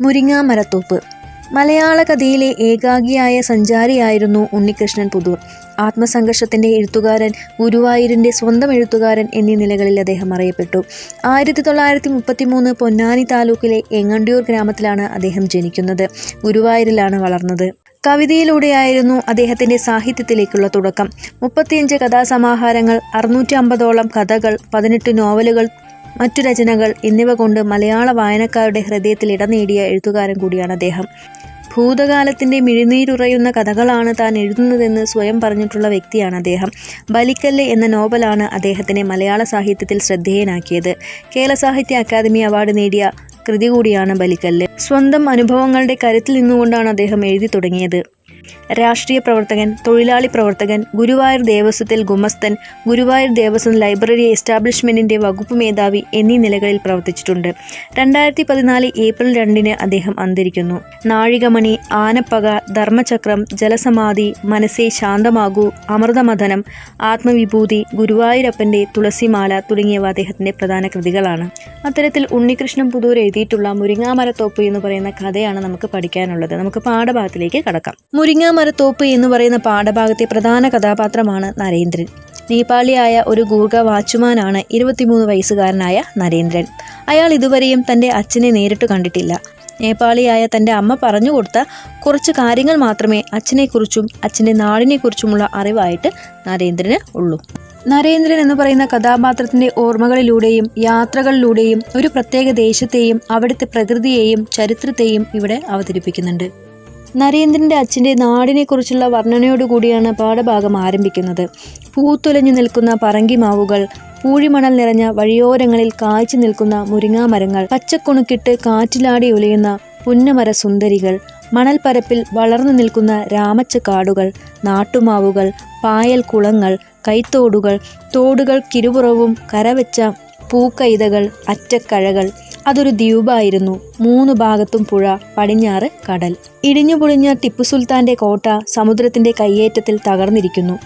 മുരിങ്ങാമരത്തോപ്പ്. മലയാള കഥയിലെ ഏകാഗിയായ സഞ്ചാരിയായിരുന്നു ഉണ്ണികൃഷ്ണൻ പുതൂർ. ആത്മസംഘർഷത്തിന്റെ എഴുത്തുകാരൻ ഗുരുവായൂരിന്റെ സ്വന്തം എഴുത്തുകാരൻ എന്നീ നിലകളിൽ അദ്ദേഹം അറിയപ്പെട്ടു. ആയിരത്തി തൊള്ളായിരത്തി മുപ്പത്തി മൂന്ന് പൊന്നാനി താലൂക്കിലെ എങ്ങണ്ടിയൂർ ഗ്രാമത്തിലാണ് അദ്ദേഹം ജനിക്കുന്നത്. ഗുരുവായൂരിലാണ് വളർന്നത്. കവിതയിലൂടെയായിരുന്നു അദ്ദേഹത്തിന്റെ സാഹിത്യത്തിലേക്കുള്ള തുടക്കം. മുപ്പത്തിയഞ്ച് കഥാസമാഹാരങ്ങൾ അറുന്നൂറ്റി അമ്പതോളം കഥകൾ പതിനെട്ട് നോവലുകൾ മറ്റു രചനകൾ എന്നിവ കൊണ്ട് മലയാള വായനക്കാരുടെ ഹൃദയത്തിൽ ഇടം നേടിയ എഴുത്തുകാരൻ കൂടിയാണ് അദ്ദേഹം. ഭൂതകാലത്തിന്റെ മിഴിനീരുറയുന്ന കഥകളാണ് താൻ എഴുതുന്നതെന്ന് സ്വയം പറഞ്ഞിട്ടുള്ള വ്യക്തിയാണ് അദ്ദേഹം. ബലിക്കല്ല് എന്ന നോവലാണ് അദ്ദേഹത്തിനെ മലയാള സാഹിത്യത്തിൽ ശ്രദ്ധേയനാക്കിയത്. കേരള സാഹിത്യ അക്കാദമി അവാർഡ് നേടിയ കൃതി കൂടിയാണ് ബലിക്കല്ല്. സ്വന്തം അനുഭവങ്ങളുടെ കരുത്തിൽ നിന്നുകൊണ്ടാണ് അദ്ദേഹം എഴുതി തുടങ്ങിയത്. രാഷ്ട്രീയ പ്രവർത്തകൻ തൊഴിലാളി പ്രവർത്തകൻ ഗുരുവായൂർ ദേവസ്വത്തിൽ ഗുമസ്തൻ ഗുരുവായൂർ ദേവസ്വം ലൈബ്രറി എസ്റ്റാബ്ലിഷ്മെന്റിന്റെ വകുപ്പ് മേധാവി എന്നീ നിലകളിൽ പ്രവർത്തിച്ചിട്ടുണ്ട്. രണ്ടായിരത്തി പതിനാല് ഏപ്രിൽ രണ്ടിന് അദ്ദേഹം അന്തരിക്കുന്നു. നാഴികമണി ആനപ്പക ധർമ്മചക്രം ജലസമാധി മനസ്സേ ശാന്തമാകൂ അമൃതമഥനം ആത്മവിഭൂതി ഗുരുവായൂരപ്പന്റെ തുളസിമാല തുടങ്ങിയവ അദ്ദേഹത്തിന്റെ പ്രധാന കൃതികളാണ്. അത്തരത്തിൽ ഉണ്ണികൃഷ്ണൻ പുതൂർ എഴുതിയിട്ടുള്ള മുരിങ്ങാമരത്തോപ്പ് എന്ന് പറയുന്ന കഥയാണ് നമുക്ക് പഠിക്കാനുള്ളത്. നമുക്ക് പാഠഭാഗത്തിലേക്ക് കടക്കാം. മുരിങ്ങാമരത്തോപ്പ് എന്ന് പറയുന്ന പാഠഭാഗത്തെ പ്രധാന കഥാപാത്രമാണ് നരേന്ദ്രൻ. നേപ്പാളിയായ ഒരു ഗൂർഖ വാച്ചുമാനാണ് ഇരുപത്തിമൂന്ന് വയസ്സുകാരനായ നരേന്ദ്രൻ. അയാൾ ഇതുവരെയും തന്റെ അച്ഛനെ നേരിട്ട് കണ്ടിട്ടില്ല. നേപ്പാളിയായ തന്റെ അമ്മ പറഞ്ഞു കൊടുത്ത കുറച്ച് കാര്യങ്ങൾ മാത്രമേ അച്ഛനെക്കുറിച്ചും അച്ഛന്റെ നാടിനെക്കുറിച്ചുമുള്ള അറിവായിട്ട് നരേന്ദ്രന് ഉള്ളൂ. നരേന്ദ്രൻ എന്ന് പറയുന്ന കഥാപാത്രത്തിന്റെ ഓർമ്മകളിലൂടെയും യാത്രകളിലൂടെയും ഒരു പ്രത്യേക ദേശത്തെയും അവിടുത്തെ പ്രകൃതിയെയും ചരിത്രത്തെയും ഇവിടെ അവതരിപ്പിക്കുന്നുണ്ട്. നരേന്ദ്രന്റെ അച്ഛന്റെ നാടിനെക്കുറിച്ചുള്ള വർണനയോടുകൂടിയാണ് പാഠഭാഗം ആരംഭിക്കുന്നത്. പൂത്തുലഞ്ഞു നിൽക്കുന്ന പറങ്കിമാവുകൾ പൂഴിമണൽ നിറഞ്ഞ വഴിയോരങ്ങളിൽ കാഴ്ച നിൽക്കുന്ന മുരിങ്ങാമരങ്ങൾ പച്ചക്കുണുക്കിട്ട് കാറ്റിലാടി ഒലിയുന്ന പുന്നമര സുന്ദരികൾ മണൽപ്പരപ്പിൽ വളർന്നു നിൽക്കുന്ന രാമച്ചക്കാടുകൾ നാട്ടുമാവുകൾ പായൽ കുളങ്ങൾ കൈത്തോടുകൾ തോടുകൾ കിരുപുറവും കരവെച്ച പൂക്കൈതകൾ അറ്റക്കഴകൾ അതൊരു ദ്വീപായിരുന്നു. മൂന്ന് ഭാഗത്തും പുഴ പടിഞ്ഞാറ് കടൽ. ഇടിഞ്ഞു പൊളിഞ്ഞ ടിപ്പു സുൽത്താന്റെ കോട്ട സമുദ്രത്തിന്റെ കയ്യേറ്റത്തിൽ തകർന്നിരിക്കുന്നു.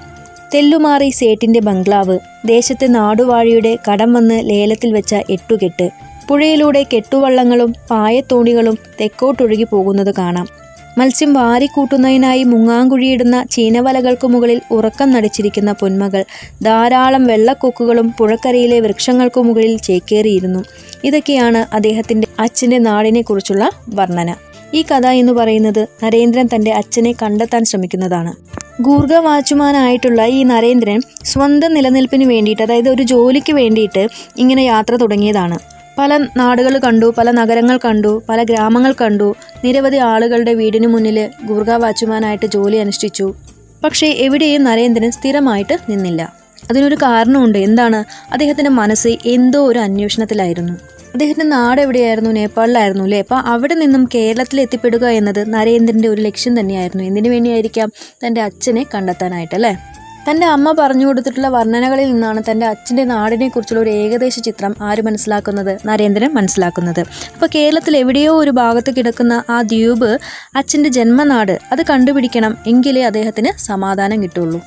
തെല്ലുമാറി സേട്ടിന്റെ ബംഗ്ലാവ് ദേശത്തെ നാടുവാഴിയുടെ കടം വന്ന് ലേലത്തിൽ വെച്ച എട്ടുകെട്ട്. പുഴയിലൂടെ കെട്ടുവള്ളങ്ങളും പായത്തോണികളും തെക്കോട്ടൊഴുകി പോകുന്നത് കാണാം. മത്സ്യം വാരിക്കൂട്ടുന്നതിനായി മുങ്ങാങ്കുഴിയിടുന്ന ചീനവലകൾക്കു മുകളിൽ ഉറക്കം നടിച്ചിരിക്കുന്ന പൊന്മകൾ ധാരാളം വെള്ളക്കൊക്കുകളും പുഴക്കരയിലെ വൃക്ഷങ്ങൾക്കു മുകളിൽ ചേക്കേറിയിരുന്നു. ഇതൊക്കെയാണ് അദ്ദേഹത്തിന്റെ അച്ഛന്റെ നാടിനെക്കുറിച്ചുള്ള വർണന. ഈ കഥ എന്ന് പറയുന്നത് നരേന്ദ്രൻ തന്റെ അച്ഛനെ കണ്ടെത്താൻ ശ്രമിക്കുന്നതാണ്. ഗൂർഗ വാച്ചുമാനായിട്ടുള്ള ഈ നരേന്ദ്രൻ സ്വന്തം നിലനിൽപ്പിന് വേണ്ടിയിട്ട് അതായത് ഒരു ജോലിക്ക് വേണ്ടിയിട്ട് ഇങ്ങനെ യാത്ര തുടങ്ങിയതാണ്. പല നാടുകൾ കണ്ടു പല നഗരങ്ങൾ കണ്ടു പല ഗ്രാമങ്ങൾ കണ്ടു. നിരവധി ആളുകളുടെ വീടിന് മുന്നിൽ ഗൂർഖ വാച്ചുമാനായിട്ട് ജോലി അനുഷ്ഠിച്ചു. പക്ഷേ എവിടെയും നരേന്ദ്രൻ സ്ഥിരമായിട്ട് നിന്നില്ല. അതിനൊരു കാരണമുണ്ട്. എന്താണ്? അദ്ദേഹത്തിന്റെ മനസ്സ് എന്തോ ഒരു അന്വേഷണത്തിലായിരുന്നു. അദ്ദേഹത്തിന്റെ നാട് എവിടെയായിരുന്നു? നേപ്പാളിലായിരുന്നു അല്ലേ? അപ്പോൾ അവിടെ നിന്നും കേരളത്തിൽ എത്തിപ്പെടുക എന്നത് നരേന്ദ്രന്റെ ഒരു ലക്ഷ്യം തന്നെയായിരുന്നു. എന്തിനു വേണ്ടിയായിരിക്കാം? തന്റെ അച്ഛനെ കണ്ടെത്താനായിട്ട് അല്ലേ? തന്റെ അമ്മ പറഞ്ഞു കൊടുത്തിട്ടുള്ള വർണനകളിൽ നിന്നാണ് തന്റെ അച്ഛന്റെ നാടിനെക്കുറിച്ചുള്ള ഒരു ഏകദേശ ചിത്രം ആര് മനസ്സിലാക്കുന്നത്? നരേന്ദ്രൻ മനസ്സിലാക്കുന്നത്. അപ്പോൾ കേരളത്തിൽ എവിടെയോ ഒരു ഭാഗത്ത് കിടക്കുന്ന ആ ദ്വീപ് അച്ഛന്റെ ജന്മനാട്. അത് കണ്ടുപിടിക്കണം എങ്കിലേ അദ്ദേഹത്തിന് സമാധാനം കിട്ടുള്ളൂ.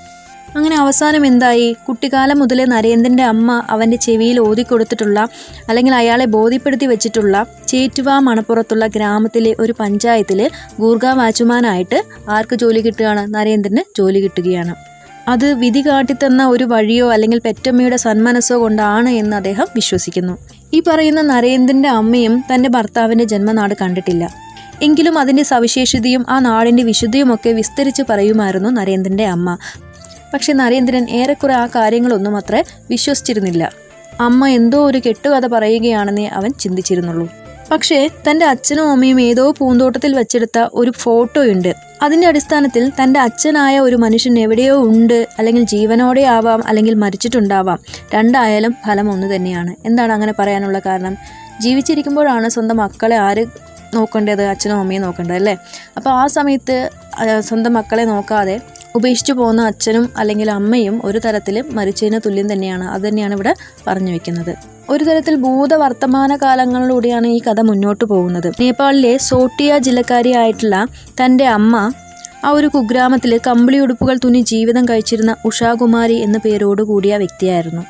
അങ്ങനെ അവസാനം എന്തായി? കുട്ടിക്കാലം മുതലേ നരേന്ദ്രന്റെ അമ്മ അവന്റെ ചെവിയിൽ ഓതിക്കൊടുത്തിട്ടുള്ള അല്ലെങ്കിൽ അയാളെ ബോധ്യപ്പെടുത്തി വെച്ചിട്ടുള്ള ചേറ്റുവ മണപ്പുറത്തുള്ള ഗ്രാമത്തിലെ ഒരു പഞ്ചായത്തിൽ ഗൂർഖ വാച്ചുമാനായിട്ട് ആർക്ക് ജോലി കിട്ടുകയാണ്? നരേന്ദ്രന് ജോലി കിട്ടുകയാണ്. അത് വിധി കാട്ടിത്തന്ന ഒരു വഴിയോ അല്ലെങ്കിൽ പെറ്റമ്മയുടെ സന്മനസ്സോ കൊണ്ടാണ് എന്ന് അദ്ദേഹം വിശ്വസിക്കുന്നു. ഈ പറയുന്ന നരേന്ദ്രന്റെ അമ്മയും തന്റെ ഭർത്താവിന്റെ ജന്മനാട് കണ്ടിട്ടില്ല. എങ്കിലും അതിന്റെ സവിശേഷതയും ആ നാടിന്റെ വിശുദ്ധിയുമൊക്കെ വിസ്തരിച്ച് പറയുമായിരുന്നു നരേന്ദ്രന്റെ അമ്മ. പക്ഷെ നരേന്ദ്രൻ ഏറെക്കുറെ ആ കാര്യങ്ങളൊന്നും അത്ര വിശ്വസിച്ചിരുന്നില്ല. അമ്മ എന്തോ ഒരു കെട്ടുകഥ പറയുകയാണെന്നേ അവൻ ചിന്തിച്ചിരുന്നുള്ളൂ. പക്ഷേ തന്റെ അച്ഛനും അമ്മയും ഏതോ പൂന്തോട്ടത്തിൽ വെച്ചെടുത്ത ഒരു ഫോട്ടോയുണ്ട്. അതിന്റെ അടിസ്ഥാനത്തിൽ തന്റെ അച്ഛനായ ഒരു മനുഷ്യൻ എവിടെയോ ഉണ്ട് അല്ലെങ്കിൽ ജീവനോടെ ആവാം അല്ലെങ്കിൽ മരിച്ചിട്ടുണ്ടാവാം. രണ്ടായാലും ഫലം ഒന്ന് തന്നെയാണ്. എന്താണ് അങ്ങനെ പറയാനുള്ള കാരണം? ജീവിച്ചിരിക്കുമ്പോഴാണ് സ്വന്തം മക്കളെ ആര് നോക്കേണ്ടത്? അച്ഛനും അമ്മയും നോക്കേണ്ടത് അല്ലേ? അപ്പോൾ ആ സമയത്ത് സ്വന്തം മക്കളെ നോക്കാതെ ഉപേക്ഷിച്ചു പോകുന്ന അച്ഛനും അല്ലെങ്കിൽ അമ്മയും ഒരു തരത്തിൽ മരിച്ചതിന് തുല്യം തന്നെയാണ്. അത് തന്നെയാണ് ഇവിടെ പറഞ്ഞു വെക്കുന്നത്. ഒരു തരത്തിൽ ഭൂതവർത്തമാന കാലങ്ങളിലൂടെയാണ് ഈ കഥ മുന്നോട്ട് പോകുന്നത്. നേപ്പാളിലെ സോട്ടിയ ജില്ലക്കാരിയായിട്ടുള്ള തന്റെ അമ്മ ആ ഒരു കുഗ്രാമത്തിൽ കമ്പിളി ഉടുപ്പുകൾ തുന്നി ജീവിതം കഴിച്ചിരുന്ന ഉഷാകുമാരി എന്ന പേരോട് കൂടിയ വ്യക്തിയായിരുന്നു.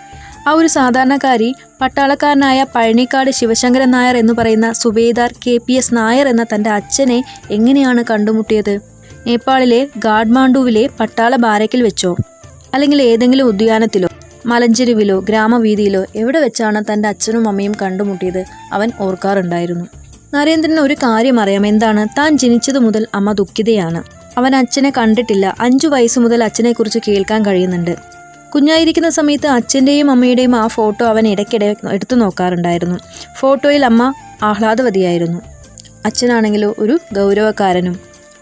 ആ ഒരു സാധാരണക്കാരി പട്ടാളക്കാരനായ പഴനിക്കാട് ശിവശങ്കരൻ നായർ എന്ന് പറയുന്ന subedar K P S Nair എന്ന തന്റെ അച്ഛനെ എങ്ങനെയാണ് കണ്ടുമുട്ടിയത്? നേപ്പാളിലെ ഗാഡ്മാണ്ഡുവിലെ പട്ടാള ബാരക്കിൽ വെച്ചോ? അല്ലെങ്കിൽ ഏതെങ്കിലും ഉദ്യാനത്തിലോ? മലഞ്ചെരുവിലോ ഗ്രാമവീതിയിലോ എവിടെ വെച്ചാണ് തന്റെ അച്ഛനും അമ്മയും കണ്ടുമുട്ടിയത് അവൻ ഓർക്കാറുണ്ടായിരുന്നു. നരേന്ദ്രന് ഒരു കാര്യം അറിയാം. എന്താണ്? താൻ ജനിച്ചതു മുതൽ അമ്മ ദുഃഖിതയാണ്. അവൻ അച്ഛനെ കണ്ടിട്ടില്ല. അഞ്ചു വയസ്സ് മുതൽ അച്ഛനെക്കുറിച്ച് കേൾക്കാൻ കഴിയുന്നുണ്ട്. കുഞ്ഞായിരിക്കുന്ന സമയത്ത് അച്ഛന്റെയും അമ്മയുടെയും ആ ഫോട്ടോ അവൻ ഇടയ്ക്കിടെ എടുത്തു നോക്കാറുണ്ടായിരുന്നു. ഫോട്ടോയിൽ അമ്മ ആഹ്ലാദവതിയായിരുന്നു. അച്ഛനാണെങ്കിലോ ഒരു ഗൗരവക്കാരനും.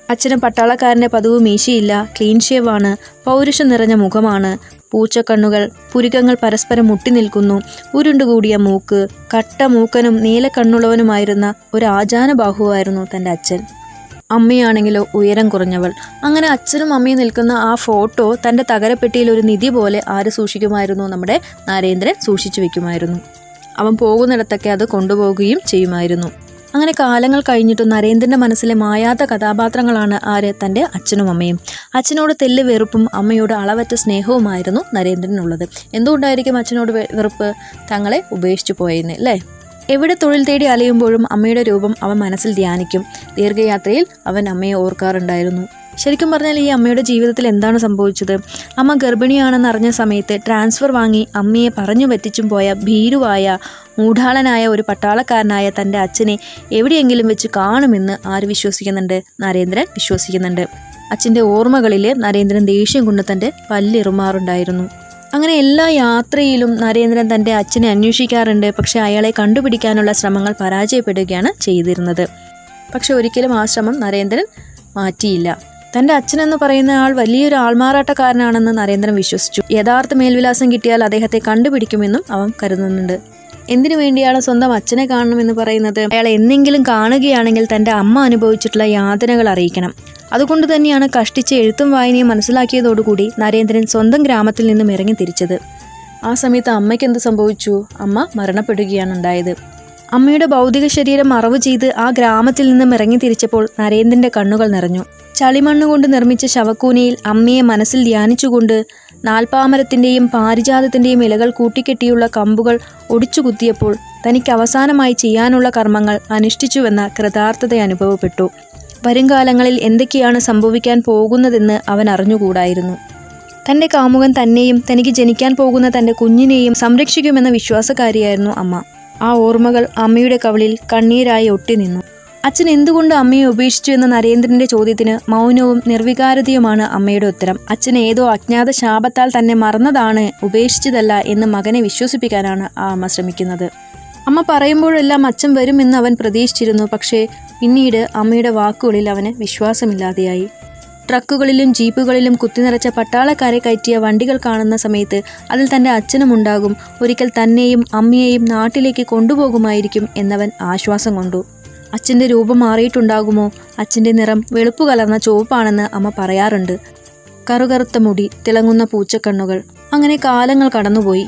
അച്ഛന് പട്ടാളക്കാരന്റെ പതിവ് മീശയില്ല ക്ലീൻ ഷേവാണ് പൗരുഷം നിറഞ്ഞ മുഖമാണ് പൂച്ചക്കണ്ണുകൾ പുരികങ്ങൾ പരസ്പരം മുട്ടി നിൽക്കുന്നു. ഉരുണ്ടുകൂടിയ മൂക്ക് കട്ട മൂക്കനും നീലക്കണ്ണുള്ളവനുമായിരുന്ന ഒരു ആചാന ബാഹുവായിരുന്നു തന്റെ അച്ഛൻ. അമ്മയാണെങ്കിലോ ഉയരം കുറഞ്ഞവൾ. അങ്ങനെ അച്ഛനും അമ്മയും നിൽക്കുന്ന ആ ഫോട്ടോ തന്റെ തകരപ്പെട്ടിയിൽ ഒരു നിധി പോലെ ആര് സൂക്ഷിക്കുമായിരുന്നു? നമ്മുടെ നരേന്ദ്രൻ സൂക്ഷിച്ചു വെക്കുമായിരുന്നു അവൻ പോകുന്നിടത്തൊക്കെ അത് കൊണ്ടുപോവുകയും ചെയ്യുമായിരുന്നു. അങ്ങനെ കാലങ്ങൾ കഴിഞ്ഞിട്ടും നരേന്ദ്രന്റെ മനസ്സിലെ മായാത്ത കഥാപാത്രങ്ങളാണ് ആര്? തന്റെ അച്ഛനും അമ്മയും. അച്ഛനോട് തെല്ല് വെറുപ്പും അമ്മയോട് അളവറ്റ സ്നേഹവുമായിരുന്നു നരേന്ദ്രനുള്ളത്. എന്തുകൊണ്ടായിരിക്കും അച്ഛനോട് വെറുപ്പ്? തങ്ങളെ ഉപേക്ഷിച്ചു പോയെന്ന് അല്ലേ? എവിടെ തൊഴിൽ തേടി അലയുമ്പോഴും അമ്മയുടെ രൂപം അവൻ മനസ്സിൽ ധ്യാനിക്കും. ദീർഘയാത്രയിൽ അവൻ അമ്മയെ ഓർക്കാറുണ്ടായിരുന്നു. ശരിക്കും പറഞ്ഞാൽ ഈ അമ്മയുടെ ജീവിതത്തിൽ എന്താണ് സംഭവിച്ചത്? അമ്മ ഗർഭിണിയാണെന്ന് അറിഞ്ഞ സമയത്ത് ട്രാൻസ്ഫർ വാങ്ങി അമ്മയെ പറഞ്ഞു പറ്റിച്ചും പോയ ഭീരുവായ മൂഢാളനായ ഒരു പട്ടാളക്കാരനായ തന്റെ അച്ഛനെ എവിടെയെങ്കിലും വെച്ച് കാണുമെന്ന് ആര് വിശ്വസിക്കുന്നുണ്ട്? നരേന്ദ്രൻ വിശ്വസിക്കുന്നുണ്ട്. അച്ഛന്റെ ഓർമ്മകളിൽ നരേന്ദ്രൻ ദേഷ്യം കൊണ്ട് തന്റെ പല്ലിറുമാറുണ്ടായിരുന്നു. അങ്ങനെ എല്ലാ യാത്രയിലും നരേന്ദ്രൻ തന്റെ അച്ഛനെ അന്വേഷിക്കാറുണ്ട്. പക്ഷേ അയാളെ കണ്ടുപിടിക്കാനുള്ള ശ്രമങ്ങൾ പരാജയപ്പെടുകയാണ് ചെയ്തിരുന്നത്. പക്ഷെ ഒരിക്കലും ആ ശ്രമം നരേന്ദ്രൻ മാറ്റിയില്ല. തന്റെ അച്ഛനെന്ന് പറയുന്ന ആൾ വലിയൊരു ആൾമാറാട്ടക്കാരനാണെന്ന് നരേന്ദ്രൻ വിശ്വസിച്ചു. യഥാർത്ഥ മേൽവിലാസം കിട്ടിയാൽ അദ്ദേഹത്തെ കണ്ടുപിടിക്കുമെന്നും അവൻ കരുതുന്നുണ്ട്. എന്തിനു വേണ്ടിയാണ് സ്വന്തം അച്ഛനെ കാണണമെന്ന് പറയുന്നത്? അയാൾ എന്നെങ്കിലും കാണുകയാണെങ്കിൽ തന്റെ അമ്മ അനുഭവിച്ചിട്ടുള്ള യാതനകൾ അറിയിക്കണം. അതുകൊണ്ട് തന്നെയാണ് കഷ്ടിച്ച് എഴുത്തും വായനയും മനസ്സിലാക്കിയതോടുകൂടി നരേന്ദ്രൻ സ്വന്തം ഗ്രാമത്തിൽ നിന്നും ഇറങ്ങി തിരിച്ചത്. ആ സമയത്ത് അമ്മയ്ക്ക് എന്ത് സംഭവിച്ചു? അമ്മ മരണപ്പെടുകയാണ് ഉണ്ടായത്. അമ്മയുടെ ഭൗതിക ശരീരം മറവ് ചെയ്ത് ആ ഗ്രാമത്തിൽ നിന്നും ഇറങ്ങി തിരിച്ചപ്പോൾ നരേന്ദ്രന്റെ കണ്ണുകൾ നിറഞ്ഞു. ചളിമണ്ണ് കൊണ്ട് നിർമ്മിച്ച ശവക്കൂനയിൽ അമ്മയെ മനസ്സിൽ ധ്യാനിച്ചുകൊണ്ട് നാൽപ്പാമരത്തിന്റെയും പാരിജാതത്തിന്റെയും ഇലകൾ കൂട്ടിക്കെട്ടിയുള്ള കമ്പുകൾ ഒടിച്ചുകുത്തിയപ്പോൾ തനിക്ക് അവസാനമായി ചെയ്യാനുള്ള കർമ്മങ്ങൾ അനുഷ്ഠിച്ചുവെന്ന കൃതാർത്ഥത അനുഭവപ്പെട്ടു. വരുംകാലങ്ങളിൽ എന്തൊക്കെയാണ് സംഭവിക്കാൻ പോകുന്നതെന്ന് അവൻ അറിഞ്ഞുകൂടായിരുന്നു. തന്റെ കാമുകൻ തന്നെയും തനിക്ക് ജനിക്കാൻ പോകുന്ന തന്റെ കുഞ്ഞിനെയും സംരക്ഷിക്കുമെന്ന വിശ്വാസക്കാരിയായിരുന്നു അമ്മ. ആ ഓർമ്മകൾ അമ്മയുടെ കവളിൽ കണ്ണീരായി ഒട്ടിനിന്നു അച്ഛൻ എന്തുകൊണ്ട് അമ്മയെ ഉപേക്ഷിച്ചു എന്ന നരേന്ദ്രന്റെ ചോദ്യത്തിന് മൗനവും നിർവികാരതയുമാണ് അമ്മയുടെ ഉത്തരം. അച്ഛൻ ഏതോ അജ്ഞാത ശാപത്താൽ തന്നെ മറന്നതാണ് ഉപേക്ഷിച്ചതല്ല എന്ന് മകനെ വിശ്വസിപ്പിക്കാനാണ് ആ അമ്മ ശ്രമിക്കുന്നത്. അമ്മ പറയുമ്പോഴെല്ലാം അച്ഛൻ വരുമെന്ന് അവൻ പ്രതീക്ഷിച്ചിരുന്നു പക്ഷേ പിന്നീട് അമ്മയുടെ വാക്കുകളിൽ അവന് വിശ്വാസമില്ലാതെയായി. ട്രക്കുകളിലും ജീപ്പുകളിലും കുത്തിനിറച്ച പട്ടാളക്കാരെ കയറ്റിയ വണ്ടികൾ കാണുന്ന സമയത്ത് അതിൽ തന്റെ അച്ഛനും ഉണ്ടാകും ഒരിക്കൽ തന്നെയും അമ്മയെയും നാട്ടിലേക്ക് കൊണ്ടുപോകുമായിരിക്കും എന്നവൻ ആശ്വാസം കൊണ്ടു. അച്ഛന്റെ രൂപം മാറിയിട്ടുണ്ടാകുമോ? അച്ഛന്റെ നിറം വെളുപ്പ് കലർന്ന ചുവപ്പാണെന്ന് അമ്മ പറയാറുണ്ട്. കറുകറുത്ത മുടി തിളങ്ങുന്ന പൂച്ചക്കണ്ണുകൾ അങ്ങനെ കാലങ്ങൾ കടന്നുപോയി.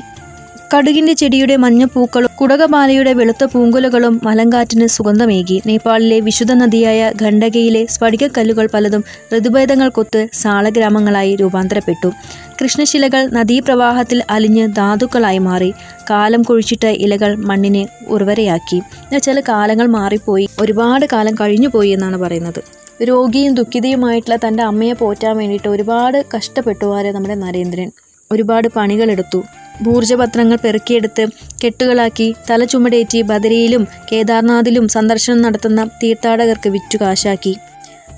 കടുകിന്റെ ചെടിയുടെ മഞ്ഞപ്പൂക്കളും കുടകമാലയുടെ വെളുത്ത പൂങ്കുലകളും മലങ്കാറ്റിന് സുഗന്ധമേകി. നേപ്പാളിലെ വിശുദ്ധ നദിയായ ഖണ്ഡകയിലെ സ്ഫടികക്കല്ലുകൾ പലതും ഋതുഭേദങ്ങൾക്കൊത്ത് സാളഗ്രാമങ്ങളായി രൂപാന്തരപ്പെട്ടു. കൃഷ്ണശിലകൾ നദീപ്രവാഹത്തിൽ അലിഞ്ഞ് ധാതുക്കളായി മാറി. കാലം കുഴിച്ചിട്ട ഇലകൾ മണ്ണിനെ ഉർവരയാക്കി. ചില കാലങ്ങൾ മാറിപ്പോയി. ഒരുപാട് കാലം കഴിഞ്ഞുപോയി എന്നാണ് പറയുന്നത്. രോഗിയും ദുഃഖിതയുമായിട്ടുള്ള തന്റെ അമ്മയെ പോറ്റാൻ വേണ്ടിയിട്ട് ഒരുപാട് കഷ്ടപ്പെട്ടു ആരെ നമ്മുടെ നരേന്ദ്രൻ. ഒരുപാട് പണികളെടുത്തു. ഭൂർജപത്രങ്ങൾ പെറുക്കിയെടുത്ത് കെട്ടുകളാക്കി തല ചുമടേറ്റി ബദരിയിലും കേദാർനാഥിലും സന്ദർശനം നടത്തുന്ന തീർത്ഥാടകർക്ക് വിറ്റു കാശാക്കി.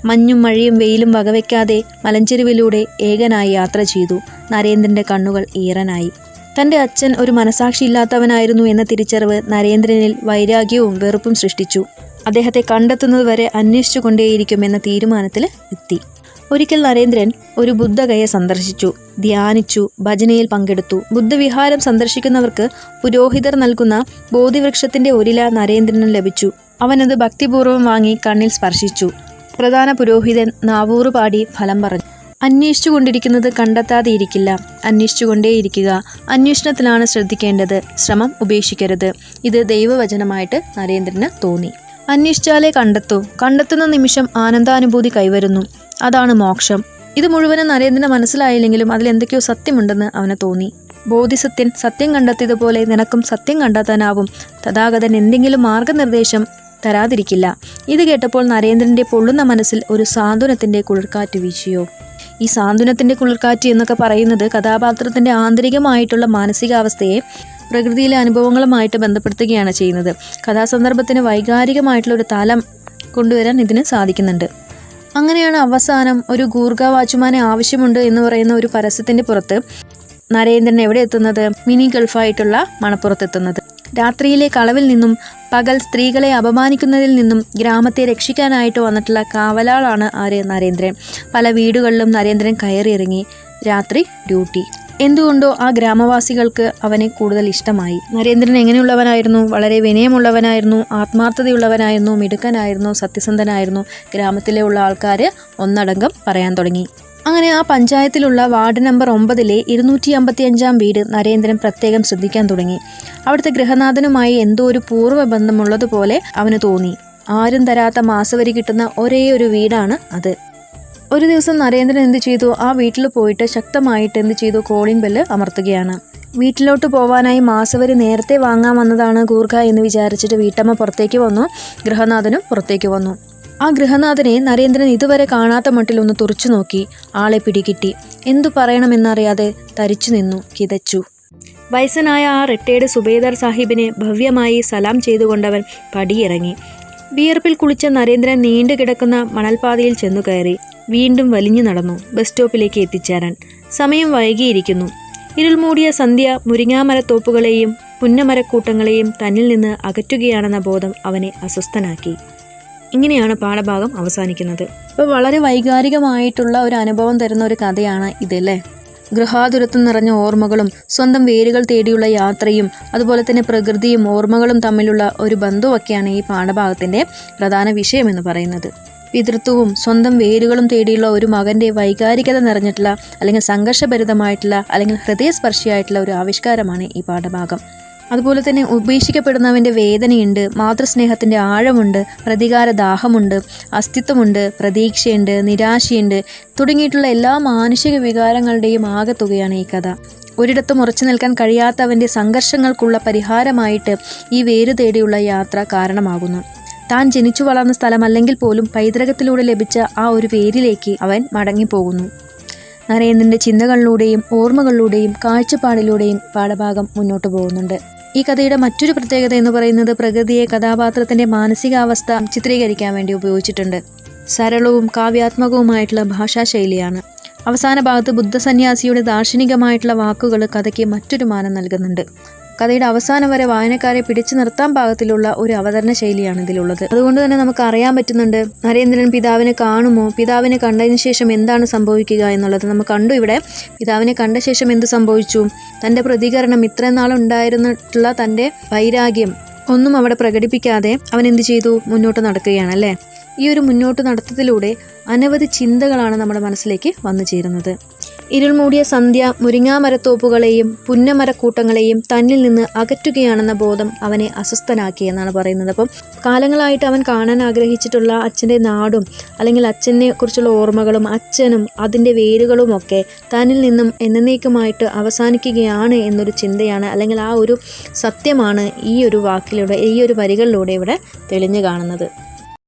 മഞ്ഞും മഴയും വെയിലും വകവെക്കാതെ മലഞ്ചെരുവിലൂടെ ഏകനായി യാത്ര ചെയ്തു. നരേന്ദ്രന്റെ കണ്ണുകൾ ഈറനായി. തന്റെ അച്ഛൻ ഒരു മനസാക്ഷിയില്ലാത്തവനായിരുന്നു എന്ന തിരിച്ചറിവ് നരേന്ദ്രനിൽ വൈരാഗ്യവും വെറുപ്പും സൃഷ്ടിച്ചു. അദ്ദേഹത്തെ കണ്ടെത്തുന്നതുവരെ എന്ന തീരുമാനത്തിൽ എത്തി. ഒരിക്കൽ നരേന്ദ്രൻ ഒരു ബുദ്ധഗയെ സന്ദർശിച്ചു ധ്യാനിച്ചു ഭജനയിൽ പങ്കെടുത്തു. ബുദ്ധവിഹാരം സന്ദർശിക്കുന്നവർക്ക് പുരോഹിതർ നൽകുന്ന ബോധിവൃക്ഷത്തിന്റെ ഒരില നരേന്ദ്രനും ലഭിച്ചു. അവനത് ഭക്തിപൂർവം വാങ്ങി കണ്ണിൽ സ്പർശിച്ചു. പ്രധാന പുരോഹിതൻ നാവൂറുപാടി ഫലം പറഞ്ഞു. അന്വേഷിച്ചുകൊണ്ടിരിക്കുന്നത് കണ്ടെത്താതെ ഇരിക്കില്ല അന്വേഷിച്ചുകൊണ്ടേയിരിക്കുക. അന്വേഷണത്തിലാണ് ശ്രദ്ധിക്കേണ്ടത്. ശ്രമം ഉപേക്ഷിക്കരുത്. ഇത് ദൈവവചനമായിട്ട് നരേന്ദ്രന് തോന്നി. അന്വേഷിച്ചാലേ കണ്ടെത്തൂ. കണ്ടെത്തുന്ന നിമിഷം ആനന്ദാനുഭൂതി കൈവരുന്നു. അതാണ് മോക്ഷം. ഇത് മുഴുവനും നരേന്ദ്രന് മനസ്സിലായില്ലെങ്കിലും അതിൽ എന്തൊക്കെയോ സത്യമുണ്ടെന്ന് അവന് തോന്നി. ബോധിസത്യൻ സത്യം കണ്ടെത്തിയതുപോലെ നിനക്കും സത്യം കണ്ടെത്താനാവും. തഥാഗതൻ എന്തെങ്കിലും മാർഗനിർദ്ദേശം തരാതിരിക്കില്ല. ഇത് കേട്ടപ്പോൾ നരേന്ദ്രന്റെ പൊള്ളുന്ന മനസ്സിൽ ഒരു സാന്ത്വനത്തിന്റെ കുളിർക്കാറ്റ് വീശിയോ? ഈ സാന്ത്വനത്തിന്റെ കുളിർക്കാറ്റ് എന്നൊക്കെ പറയുന്നത് കഥാപാത്രത്തിന്റെ ആന്തരികമായിട്ടുള്ള മാനസികാവസ്ഥയെ പ്രകൃതിയിലെ അനുഭവങ്ങളുമായിട്ട് ബന്ധപ്പെടുത്തുകയാണ് ചെയ്യുന്നത്. കഥാസന്ദർഭത്തിന് വൈകാരികമായിട്ടുള്ള ഒരു തലം കൊണ്ടുവരാൻ ഇതിന് സാധിക്കുന്നുണ്ട്. അങ്ങനെയാണ് അവസാനം ഒരു ഗൂർഖ വാച്ചുമാനെ ആവശ്യമുണ്ട് എന്ന് പറയുന്ന ഒരു പരസ്യത്തിന്റെ പുറത്ത് നരേന്ദ്രൻ എവിടെ എത്തുന്നത്? മിനി ഗൾഫായിട്ടുള്ള മണപ്പുറത്തെത്തുന്നത്. രാത്രിയിലെ കളവിൽ നിന്നും പകൽ സ്ത്രീകളെ അപമാനിക്കുന്നതിൽ നിന്നും ഗ്രാമത്തെ രക്ഷിക്കാനായിട്ട് വന്നിട്ടുള്ള കാവലാളാണ് ആര് നരേന്ദ്രൻ. പല വീടുകളിലും നരേന്ദ്രൻ കയറിയിറങ്ങി. രാത്രി ഡ്യൂട്ടി. എന്തുകൊണ്ടോ ആ ഗ്രാമവാസികൾക്ക് അവനെ കൂടുതൽ ഇഷ്ടമായി. നരേന്ദ്രൻ എങ്ങനെയുള്ളവനായിരുന്നു? വളരെ വിനയമുള്ളവനായിരുന്നു ആത്മാർത്ഥതയുള്ളവനായിരുന്നു മിടുക്കനായിരുന്നു സത്യസന്ധനായിരുന്നു. ഗ്രാമത്തിലെ ഉള്ള ആൾക്കാർ ഒന്നടങ്കം പറയാൻ തുടങ്ങി. അങ്ങനെ ആ പഞ്ചായത്തിലുള്ള വാർഡ് നമ്പർ ഒമ്പതിലെ ഇരുന്നൂറ്റി അമ്പത്തി അഞ്ചാം വീട് നരേന്ദ്രൻ പ്രത്യേകം ശ്രദ്ധിക്കാൻ തുടങ്ങി. അവിടുത്തെ ഗൃഹനാഥനുമായി എന്തോ ഒരു പൂർവ ബന്ധമുള്ളതുപോലെ അവന് തോന്നി. ആരും തരാത്ത മാസവരി കിട്ടുന്ന ഒരേ ഒരു വീടാണ് അത്. ഒരു ദിവസം നരേന്ദ്രൻ എന്ത് ചെയ്തു? ആ വീട്ടിൽ പോയിട്ട് ശക്തമായിട്ട് എന്ത് ചെയ്തു? കോളിംഗ് ബെല്ല് അമർത്തുകയാണ്. വീട്ടിലോട്ട് പോവാനായി മാസവരി നേരത്തെ വാങ്ങാൻ വന്നതാണ് ഗൂർഖ എന്ന് വിചാരിച്ചിട്ട് വീട്ടമ്മ പുറത്തേക്ക് വന്നു. ഗൃഹനാഥനും പുറത്തേക്ക് വന്നു. ആ ഗൃഹനാഥനെ നരേന്ദ്രൻ ഇതുവരെ കാണാത്ത മട്ടിൽ ഒന്ന് തുറച്ചു നോക്കി. ആളെ പിടികിട്ടി. എന്തു പറയണമെന്നറിയാതെ തരിച്ചു നിന്നു കിതച്ചു. വയസ്സനായ ആ റിട്ടയേർഡ് സുബേദാർ സാഹിബിനെ ഭവ്യമായി സലാം ചെയ്തുകൊണ്ടവൻ പടിയിറങ്ങി. വിയർപ്പിൽ കുളിച്ച നരേന്ദ്രൻ നീണ്ടു കിടക്കുന്ന മണൽപാതയിൽ ചെന്നു കയറി. വീണ്ടും വലിഞ്ഞു നടന്നു ബസ് സ്റ്റോപ്പിലേക്ക് എത്തിച്ചേരാൻ. സമയം വൈകിയിരിക്കുന്നു. ഇരുൾമൂടിയ സന്ധ്യ മുരിങ്ങാമരത്തോപ്പുകളെയും പുന്നമരക്കൂട്ടങ്ങളെയും തന്നിൽ നിന്ന് അകറ്റുകയാണെന്ന ബോധം അവനെ അസ്വസ്ഥനാക്കി. ഇങ്ങനെയാണ് പാഠഭാഗം അവസാനിക്കുന്നത്. അപ്പോൾ വളരെ വൈകാരികമായിട്ടുള്ള ഒരു അനുഭവം തരുന്ന ഒരു കഥയാണ് ഇതല്ലേ? ഗൃഹാതുരത്വം നിറഞ്ഞ ഓർമ്മകളും സ്വന്തം വേരുകൾ തേടിയുള്ള യാത്രയും അതുപോലെ തന്നെ പ്രകൃതിയും ഓർമ്മകളും തമ്മിലുള്ള ഒരു ബന്ധുവൊക്കെയാണ് ഈ പാഠഭാഗത്തിന്റെ പ്രധാന വിഷയം എന്ന് പറയുന്നത്. പിതൃത്വവും സ്വന്തം വേരുകളും തേടിയുള്ള ഒരു മകന്റെ വൈകാരികത നിറഞ്ഞിട്ടുള്ള അല്ലെങ്കിൽ സംഘർഷഭരിതമായിട്ടുള്ള അല്ലെങ്കിൽ ഹൃദയസ്പർശിയായിട്ടുള്ള ഒരു ആവിഷ്കാരമാണ് ഈ പാഠഭാഗം. അതുപോലെ തന്നെ ഉപേക്ഷിക്കപ്പെടുന്നവന്റെ വേദനയുണ്ട് മാതൃസ്നേഹത്തിന്റെ ആഴമുണ്ട് പ്രതികാര ദാഹമുണ്ട് അസ്തിത്വമുണ്ട് പ്രതീക്ഷയുണ്ട് നിരാശയുണ്ട് തുടങ്ങിയിട്ടുള്ള എല്ലാ മാനുഷിക വികാരങ്ങളുടെയും ആകെത്തുകയാണ് ഈ കഥ. ഒരിടത്തും ഉറച്ചു നിൽക്കാൻ കഴിയാത്തവന്റെ സംഘർഷങ്ങൾക്കുള്ള പരിഹാരമായിട്ട് ഈ വേര് തേടിയുള്ള യാത്ര കാരണമാകുന്നു. താൻ ജനിച്ചു വളർന്ന സ്ഥലമല്ലെങ്കിൽ പോലും പൈതൃകത്തിലൂടെ ലഭിച്ച ആ ഒരു പേരിലേക്ക് അവൻ മടങ്ങിപ്പോകുന്നു. നരേന്ദ്രന്റെ ചിന്തകളിലൂടെയും ഓർമ്മകളിലൂടെയും കാഴ്ചപ്പാടിലൂടെയും പാഠഭാഗം മുന്നോട്ട് പോകുന്നുണ്ട്. ഈ കഥയുടെ മറ്റൊരു പ്രത്യേകത എന്ന് പറയുന്നത് പ്രകൃതിയെ കഥാപാത്രത്തിന്റെ മാനസികാവസ്ഥ ചിത്രീകരിക്കാൻ വേണ്ടി ഉപയോഗിച്ചിട്ടുണ്ട്. സരളവും കാവ്യാത്മകവുമായിട്ടുള്ള ഭാഷാശൈലിയാണ്. അവസാന ഭാഗത്ത് ബുദ്ധസന്യാസിയുടെ ദാർശനികമായിട്ടുള്ള വാക്കുകൾ കഥയ്ക്ക് മറ്റൊരു മാനം നൽകുന്നുണ്ട്. കഥയുടെ അവസാനം വരെ വായനക്കാരെ പിടിച്ചു നിർത്താൻ പാകത്തിലുള്ള ഒരു അവതരണ ശൈലിയാണ് ഇതിലുള്ളത്. അതുകൊണ്ട് തന്നെ നമുക്ക് അറിയാൻ പറ്റുന്നുണ്ട് നരേന്ദ്രൻ പിതാവിനെ കാണുമോ പിതാവിനെ കണ്ടതിന് ശേഷം എന്താണ് സംഭവിക്കുക എന്നുള്ളത്. നമ്മൾ കണ്ടു ഇവിടെ പിതാവിനെ കണ്ട ശേഷം എന്ത് സംഭവിച്ചു? തന്റെ പ്രതികരണം ഇത്രയും നാളുണ്ടായിരുന്നിട്ടുള്ള തന്റെ വൈരാഗ്യം ഒന്നും അവിടെ പ്രകടിപ്പിക്കാതെ അവൻ എന്ത് ചെയ്തു? മുന്നോട്ട് നടക്കുകയാണ് അല്ലേ? ഈ ഒരു മുന്നോട്ട് നടത്തത്തിലൂടെ അനവധി ചിന്തകളാണ് നമ്മുടെ മനസ്സിലേക്ക് വന്നു ചേരുന്നത്. ഇരുൾമൂടിയ സന്ധ്യ മുരിങ്ങാമരത്തോപ്പുകളെയും പുന്നമരക്കൂട്ടങ്ങളെയും തന്നിൽ നിന്ന് അകറ്റുകയാണെന്ന ബോധം അവനെ അസ്വസ്ഥനാക്കി എന്നാണ് പറയുന്നത്. അപ്പം കാലങ്ങളായിട്ട് അവൻ കാണാൻ ആഗ്രഹിച്ചിട്ടുള്ള അച്ഛന്റെ നാടും അല്ലെങ്കിൽ അച്ഛനെ കുറിച്ചുള്ള ഓർമ്മകളും അച്ഛനും അതിന്റെ വേരുകളും ഒക്കെ തന്നിൽ നിന്നും എന്നേക്കുമായിട്ട് അവസാനിക്കുകയാണ് എന്നൊരു ചിന്തയാണ് അല്ലെങ്കിൽ ആ ഒരു സത്യമാണ് ഈ ഒരു വാക്കിലൂടെ ഈ ഒരു വരികളിലൂടെ ഇവിടെ തെളിഞ്ഞു കാണുന്നത്.